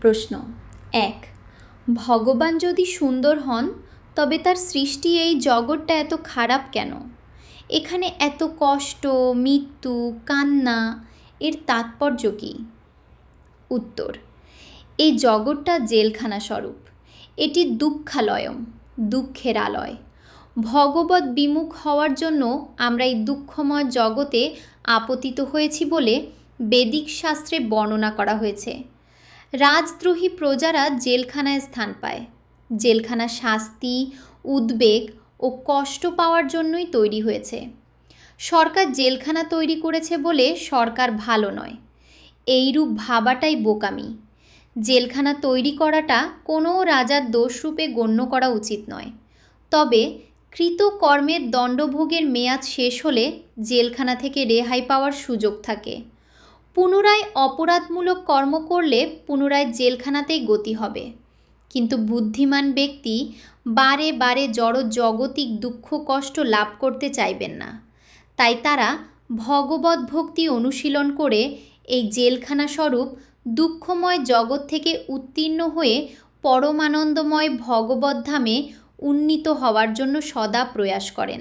প্রশ্ন। এক, ভগবান যদি সুন্দর হন, তবে তার সৃষ্টি এই জগৎটা এত খারাপ কেন? এখানে এত কষ্ট, মৃত্যু, কান্না, এর তাৎপর্য কী? উত্তর, এই জগৎটা জেলখানা স্বরূপ। এটি দুঃখালয়ম, দুঃখের আলয়। ভগবত বিমুখ হওয়ার জন্য আমরা এই দুঃখময় জগতে আপতিত হয়েছি বলে বেদিক শাস্ত্রে বর্ণনা করা হয়েছে। রাজদ্রোহী প্রজারা জেলখানায় স্থান পায়। জেলখানা শাস্তি, উদ্বেগ ও কষ্ট পাওয়ার জন্যই তৈরি হয়েছে। সরকার জেলখানা তৈরি করেছে বলে সরকার ভালো নয়। এইরূপ ভাবাটাই বোকামি। জেলখানা তৈরি করাটা কোনো রাজার দোষরূপে গণ্য করা উচিত নয়। তবে কৃতকর্মের দণ্ডভোগের মেয়াদ শেষ হলে জেলখানা থেকে রেহাই পাওয়ার সুযোগ থাকে। পুনরায় অপরাধমূলক কর্ম করলে পুনরায় জেলখানাতেই গতি হবে। কিন্তু বুদ্ধিমান ব্যক্তি বারে বারে জড় জগতিক দুঃখ কষ্ট লাভ করতে চাইবেন না। তাই তারা ভগবত ভক্তি অনুশীলন করে এই জেলখানা স্বরূপ দুঃখময় জগৎ থেকে উত্তীর্ণ হয়ে পরমানন্দময় ভগবত ধামে উন্নীত হওয়ার জন্য সদা প্রয়াস করেন।